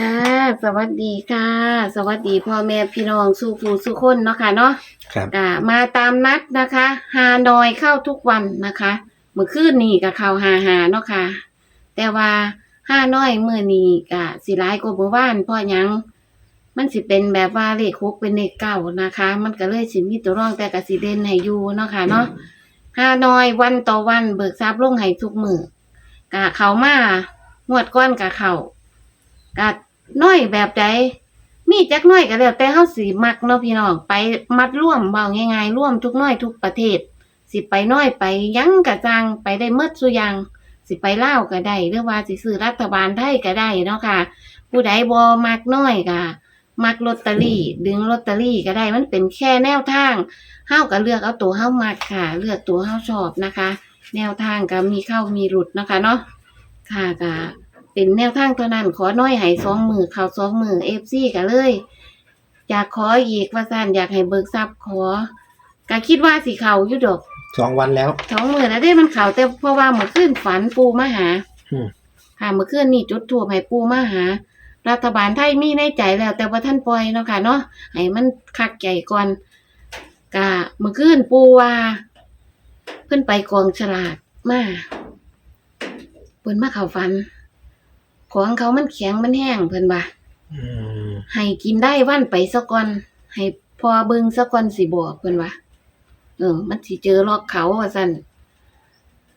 ค่ะสวัสดีค่ะ สวัสดีพ่อแม่พี่น้องสู่ผู้สู่คนเนาะค่ะเนาะครับก็มาตามนัดนะคะฮานอยเข้าทุกวันนะคะเมื่อคืนนี้ก็เข้าหาหาเนาะค่ะ แต่ว่าฮานอยเมื่อนี้ก็สิหลายกว่าเมื่อวานเพราะหยัง มันสิเป็นแบบว่าเลขหกเป็นเลขเก้านะคะ มันก็เลยสิมีตัวรองแต่ก็สิเด่นให้อยู่เนาะค่ะเนาะฮานอยวันต่อวันเบิกทรัพย์ลงให้ทุกมือกะเขามางวดก้อนกะเขากะ น้อยแบบใดมีจักน้อยก็แล้วแต่เฮาสิมักเนาะพี่น้องไปมัดร่วมเบาง่ายๆร่วมทุกน้อยทุกประเทศ สิไปน้อยไปยังกะจังไปได้เมดสุยังสิไปลาก็ได้หรือว่าสิซื้อรัฐบาลไทยก็ได้เนาะค่ะ ผู้ใดบ่มักน้อยก็มักลอตเตอรี่ดึงลอตเตอรี่ก็ได้มันเป็นแค่แนวทางเฮาก็เลือกเอาตัวเฮามักค่ะ เลือกตัวเฮาชอบนะคะ แนวทางก็มีเข้ามีหลุดนะคะเนาะค่ะก็ เป็นแนวทางเท่านั้น ขอน้อยให้สองมือเข้าสองมือ FC ก็เลย อยากขออีกว่าซั่นอยากให้เบิกทรัพย์ขอก็คิดว่าสิเข้าอยู่ดอกสองวันแล้ว สองมือแล้วได้มันเขาแต่เพราะว่าเมื่อคืนฝันปูมาหาอืม ค่ะเมื่อคืนนี่จุดถูกให้ปูมาหา รัฐบาลไทยมีในใจแล้ว แต่ว่าท่านปล่อยเนาะค่ะเนาะให้มันคักใหญ่ก่อนกะเมื่อคืนปูว่าเพิ่นไปกองฉลากมาเพิ่นมาเข้าฝัน ของเขามันแข็งมันแห้งเพิ่นว่าอืมให้กินได้วันไปซะก่อนให้พอเบิ่งซะก่อนสิบอกเพิ่นว่าเออ มันสิเจอลอกเขาว่าซั่น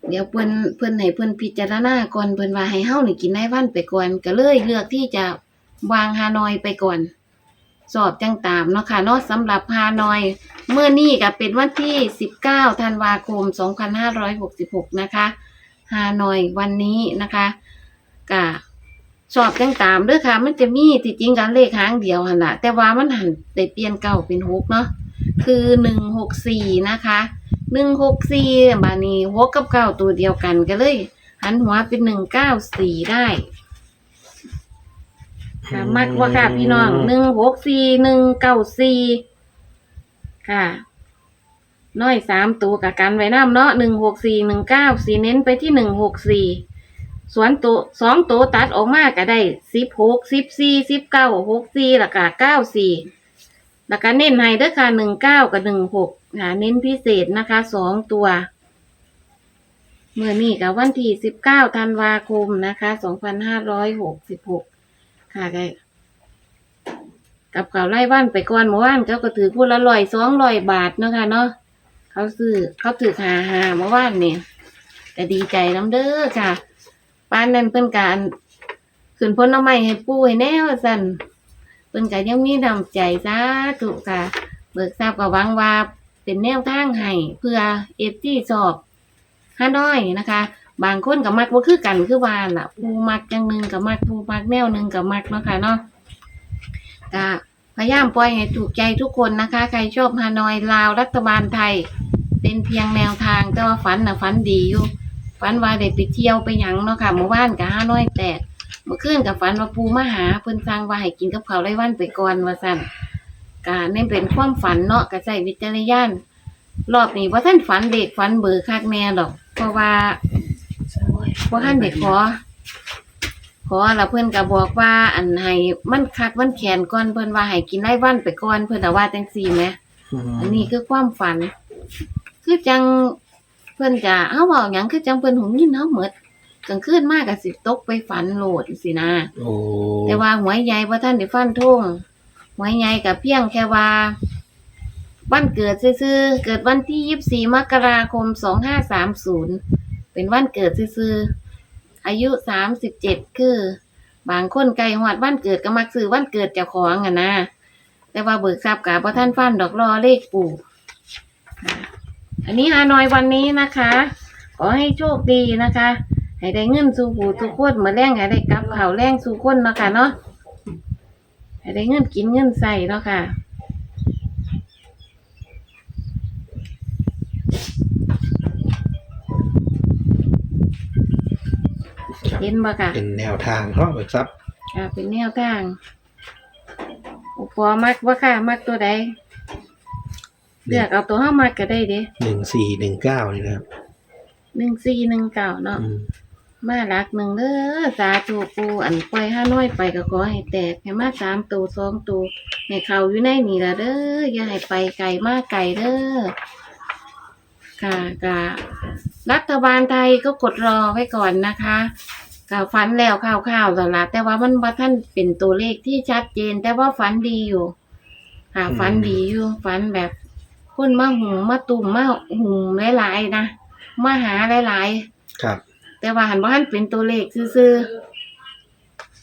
เดี๋ยวเพิ่นเพิ่นให้เพิ่นพิจารณาก่อนเพิ่นว่าให้เฮานี่กินได้วันไปก่อนก็เลยเลือกที่จะวางฮานอยไปก่อน สอบจังตามเนาะค่ะเนาะสำหรับฮานอย เมื่อนี้ก็เป็นวันที่ 19ธันวาคม 2566 นะคะฮานอยวันนี้นะคะก็ สอบจังตามเด้อค่ะ มันจะมีที่จริงกันเลขหางเดียวหั่นละแต่ว่ามันหันได้เปลี่ยนเก่าเป็นหกเนาะคือหนึ่งหกสี่นะคะหนึ่งหกสี่บานี้หกกับเก้าตัวเดียวกันก็เลย หันหัวเป็นหนึ่งเก้าสี่ได้ค่ะมักว่าค่ะพี่น้องหนึ่งหกสี่หนึ่งเก้าสี่ค่ะ น้อยสามตัวกับกันไว้น้ำเนาะหนึ่งหกสี่หนึ่งเก้าสี่เน้นไปที่หนึ่งหกสี่ สวนตัวสองตัวตัดออกมาก็ได้สิบหกสิบสี่สิบเก้าหกสี่แล้วก็เก้าสี่แล้วก็เน้นให้เด้อค่ะหนึ่งเก้ากับหนึ่งหกค่ะเน้นพิเศษนะคะสองตัว เมื่อนี้กับวันที่สิบเก้าธันวาคมนะคะสองพันห้าร้อยหกสิบหกค่ะก็กับเขาวไล่บ้านไปก่อนเมื่อวานเขาก็ถือพูดละร้อยสองร้อยบาทเนาะค่ะเนาะเขาซื้อเขาถือหาหาเมื่อวานเนี่ยก็ดีใจน้ำเด้อค่ะ ป้านนั้นเพิ่นการขึ้นพ้นเอาไม้ให้ปูให้แน่ว่าซั่นเพิ่นก็ยังมีน้ำใจสาธุค่ะเบิกทราบก็หวังว่าเป็นแนวทางให้เพื่อเอฟที่สอบห้าน้อยนะคะ บางคนก็มักบ่าคือกันคือว่าล่ะผู้มักอย่างหนึ่งก็มักผู้มักแนวหนึ่งก็มักเนาะค่ะเนาะก็พยายามปล่อยให้ถูกใจทุกคนนะคะ ใครชอบฮานอยลาวรัฐบาลไทย เป็นเพียงแนวทางแต่ว่าฝันนะฝันดีอยู่ ฝันว่าได้ไปเที่ยวไปหยังเนาะค่ะเมื่อวานกับห้าน้อยแตกเมื่อคืนกับฝันว่าปูมาหาเพิ่นสั่งว่าให้กินกับข้าวไร่วันไปก่อนว่าสั่นกานี่เป็นความฝันเนาะก็ใช้วิจารณญาณรอบนี้ว่าท่านฝันเด็กฝันเบอร์คักแน่ดอก เพราะว่าว่าท่านเด็กขอขอแล้วเพิ่นก็บอกว่าอันให้มันคักมันแขนก่อนเพิ่นว่าให้กินไร่วันไปก่อนเพิ่นน่ะว่าจังซี่แหมอืมอันนี้คือความฝัน คือจังเพิ่นจะเฮาเว้าหยังคือจังเพิ่นหูยินเฮาหมดกลางคืนมากก็สิตกไปฝันโลดสินะ โอ้แต่ว่าหวยใหญ่บ่ทันได้ฟันธงหวยใหญ่ก็เพียงแค่ว่า วันเกิดซื่อๆเกิดวันที่ 24 มกราคม 2530 เป็นวันเกิดซื่อๆอายุ 37 คือ บางคนไกลฮอดวันเกิดก็มักซื้อวันเกิดเจ้าของอะนะแต่ว่าเบิกทรัพย์กับพ่ท่านฟันดอกรอเลขปู่ค่ะ อันนี้ฮานอยวันนี้นะคะ ขอให้โชคดีนะคะ ให้ได้เงินสู่ผู้ทุกคนมาแรงให้ได้กลับข่าวแรงสู่คนเนาะค่ะเนาะให้ได้เงินกินเงินใส่เนาะค่ะครับเห็นบ่ค่ะเป็นแนวทางเนาะเบิกทรัพย์อ่าเป็นแนวทางอุปอมักว่าค่ะ มักตัวใด เลือกเอาตัวห้ามักก็ได้เด้หนึ่งสี่หนึ่งเก้านี่นะครับหนึ่งสี่หนึ่งเก้าเนาะอืมมาลักหนึ่งเด้อสาธุปูอันปล่อยห้าน้อยไปก็ขอให้แตกให้มาสามตัวสองตัวให้เขาอยู่ในนี่ละเด้ออย่าให้ไปไกลมากไกลเด้อค่ะกะรัฐบาลไทยก็กดรอไว้ก่อนนะคะกะฝันแล้วข่าวๆแล้วล่ะแต่ว่ามันว่าท่านเป็นตัวเลขที่ชัดเจน แต่ว่าฝันดีอยู่ค่ะฝันดีอยู่ฝันแบบ คนมาหุงมาตุ่มมาหุงหลายๆนะมาหาหลายๆครับแต่ว่าหันว่าหันเป็นตัวเลขซื่อ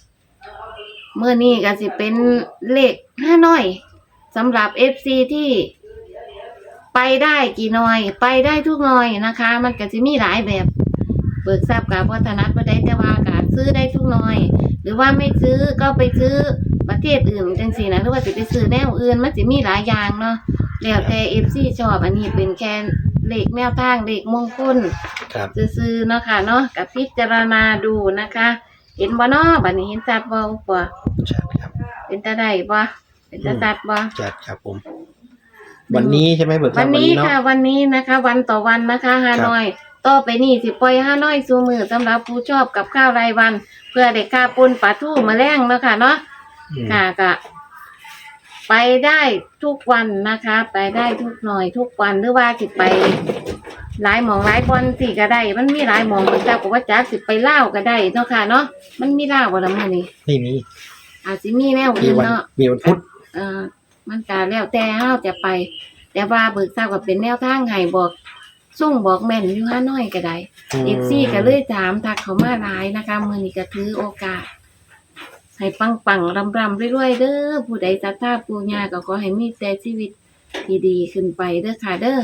ๆเมื่อนี้ก็สิเป็นเลขห้าน้อยสำหรับ FC ที่ ไปได้กี่หน่อย ไปได้ทุกหน่อยนะคะ มันก็จะมีหลายแบบ เบิกทราบกับวัฒนัดบ่ได้แต่ว่าการซื้อได้ทุกหน่อย หรือว่าไม่ซื้อก็ไปซื้อประเทศอื่นจังซี่นะหรือว่าสิไปซื้อแนวอื่นมันสิมีหลายอย่างเนาะ แล้วแต่ FC ชอบอันนี้เป็นแค่เลขแนวทางเลขมงคลครับ ซื่อๆเนาะค่ะเนาะกับพิจารณาดูนะคะ เห็นบ่เนาะบัดนี้เห็นชัดบ่บ่ชัดครับเป็นตาได้บ่เป็นตาตัดบ่ชัดครับผม วันนี้ใช่ไหมเบิกทรัวัพนย์วันนี้นี้เนาะค่ะ วันนี้นะคะ วันต่อวันนะคะฮานอยต่อไปนี่สิปล่อยฮานอยสู่มือสำหรับผู้ชอบกับข้าวรายวัน เพื่อได้ค่าปุนปลาทูมาแรงเนาะค่ะเนาะอืมค่ะก็ ไปได้ทุกวันนะคะ ไปได้ทุกหน่อยทุกวันหรือว่าสิไปหลายหมองหลายบอลสิก็ได้ มันมีหลายหมองมันจะบอกว่าจักสิไปเล่าวก็ได้เนาะค่ะเนาะมันมีเล่าวบ่ละมื้อนี้ไม่มีอาจสิมีแนวมีอื่นวันเนาะ มีวันพุธเอ่อมันก็แล้วแต่เฮาจะไป แต่ว่าเบิกทราบก็เป็นแนวทางให้บอกส่งบอกแม่นอยู่ห้าน้อยก็ได้เอฟซีก็เลยถามทักเขามาหลายนะคะมือนี้ก็ถือโอกาส ให้ปังปังรำรำๆรวยๆเด้อผู้ใดศรัทธาปูญาก็ขอให้มีแต่ชีวิตที่ดีขึ้นไปเด้อค่ะเด้อ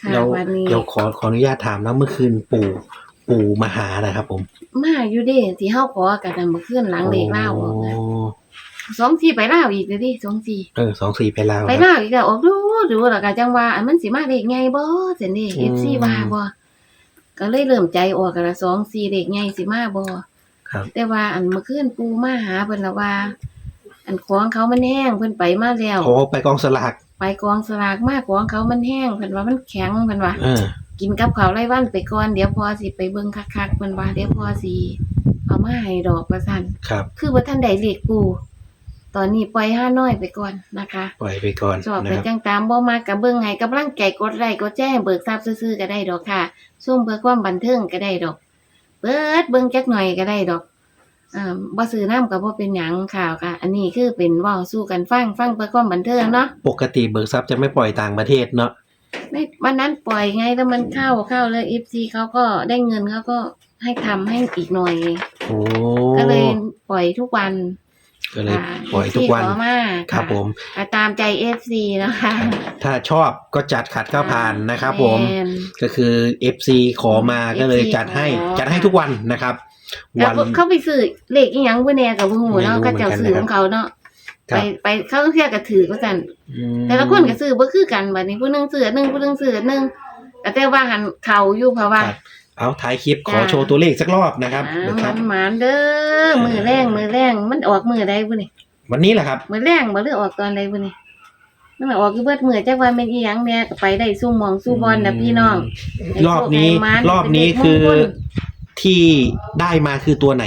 ค่ะเราวันนี้เราขอขออนุญาตถามนะเมื่อคืนปู่ปู่มาหานะครับ ผม มาอยู่เด้ที่เฮาขอกันนำมาขึ้นหลังเด็กเล่าออกนะโอ้สองทีไปเล่าวอีกเด้อดิสองทีเออสองสี่ไปแล้วไปครับเล่าวอีกแล้วออกดูดูแล้วก็จังว่าอันมันสิมาเด็กไงบ่เสินี่อืม FC ว่าบ่ก็เลยเริ่มใจออกกันละสองสี่เด็กไงสิมาบ่ ครับ แต่ว่าอันเมื่อคืนปูมาหาเพิ่นละว่า อันของเขามันแห้งเพิ่นไปมาแล้ว โอ้ไปกองสลากไปกองสลากมากของเขามันแห้งเพิ่นว่ามันแข็งเพิ่นว่าเออ กินกับข้าวไร่วันไปก่อนเดี๋ยวพอสิไปเบิ่งคักๆเพิ่นว่าเดี๋ยวพอสิเอามาให้ดอกว่าซั่นครับ คือว่าท่านใดเรียกปูตอนนี้ปล่อยห้าน้อยไปก่อนนะคะ ปล่อยไปก่อนชอบนะไปครับ จังตามบ่มากกับเบิ่งให้กำลังใจกดไลค์กดแจ้งเบิกทรัพย์ซื่อๆก็ได้ดอกค่ะซุ่มเพื่อความบันเทิงก็ได้ดอก เบิดเบิ่งจักหน่อยก็ได้ดอกอ่าบ่ซื้อน้ำก็บ่เป็นหยังข่าวค่ะ อันนี้คือเป็นเว้าสู้กันฟังฟังเพื่อความบันเทิงเนาะปกติเบิกทรัพย์จะไม่ปล่อยต่างประเทศเนาะไม่วันนั้นปล่อยไงแล้วมันเข้าเข้าเลย FC เขาก็ได้เงินเขาก็ให้ทำให้อีกหน่อย โอ้ก็เลยปล่อยทุกวัน ก็เลยค่ะปล่อยทุกวัน FC ขอมาครับผมก็ตามใจ FC นะคะ ถ้าชอบก็จัดขัดก็ผ่านนะครับผมแนก็คือ FC ขอมาก็เลยจัดให้ขอจัดให้ทุกวันนะครับแล้ววันเขาไปซื้อเลขอีหยังบ่แน่กับบ่ฮู้เนาะไม่รู้ก็เจ้าซื้อเหมือนกันของเขาเนาะครัไปบไปเขาเที่ยวก็ถือว่าซั่นอืมแต่ละคนก็ซื้อบ่คือกันบัดนี้ผู้หนึงซื้ออันหนึงผู้หนึงซื้ออันหนึงก็แต่ว่าหันเขาอยู่เพราะว่าครับ เอาท้ายคลิปขอจ้าโชว์ตัวเลขสักรอบนะครับอ่าเบิกทมัรัพนย์หมานเด้อมือแรงมือแรงมันออกมือใดบ่นี่วันนี้แหละครับ มือแรงบ่หรือออกตอนใดบ่นี่มันออกอยู่เบิดมือจักว่าแม่นอีหยังแน่ก็ไปได้สู้หมองสู้บอลน่ะพี่น้องให้รอบนี้โชคให้มันรอบนี้เป็นเลขคือมงคลที่ได้มาคือตัวไหน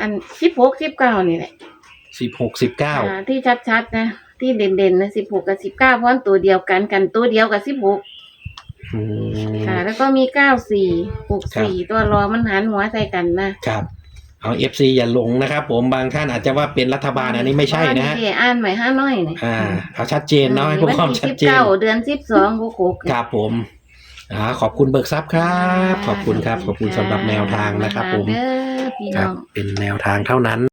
อัน16 19นี่แหละสิบหกสิบเก้าอ่าที่ชัดๆนะที่เด่นๆนะสิบหกกับสิบเก้าเพราะมันตัวเดียวกันกันตัวเดียวกับสิบหก ค่ะ แล้วก็มีเก้าสี่หกสี่ตัวรอมันหันหัวใส่กันนะครับ เอาเอฟซีอย่าหลงนะครับ ผมบางท่านอาจจะว่าเป็นรัฐบาลอันนี้ไม่ใช่นะฮะเพราว่านี่อ่านใหม่ห้าน้อยนี่อ่าเอาชัดเจนเนาะให้ผู้ความชัดเจนเก้าเดือนสิบสองหกหก ครับผมอ่าขอบคุณเบิกทรัพย์ครับ ขอบคุณครับ ขอบคุณสำหรับแนวทางนะครับ ผม เด้อพี่ครัน้บองเป็นแนวทางเท่านั้น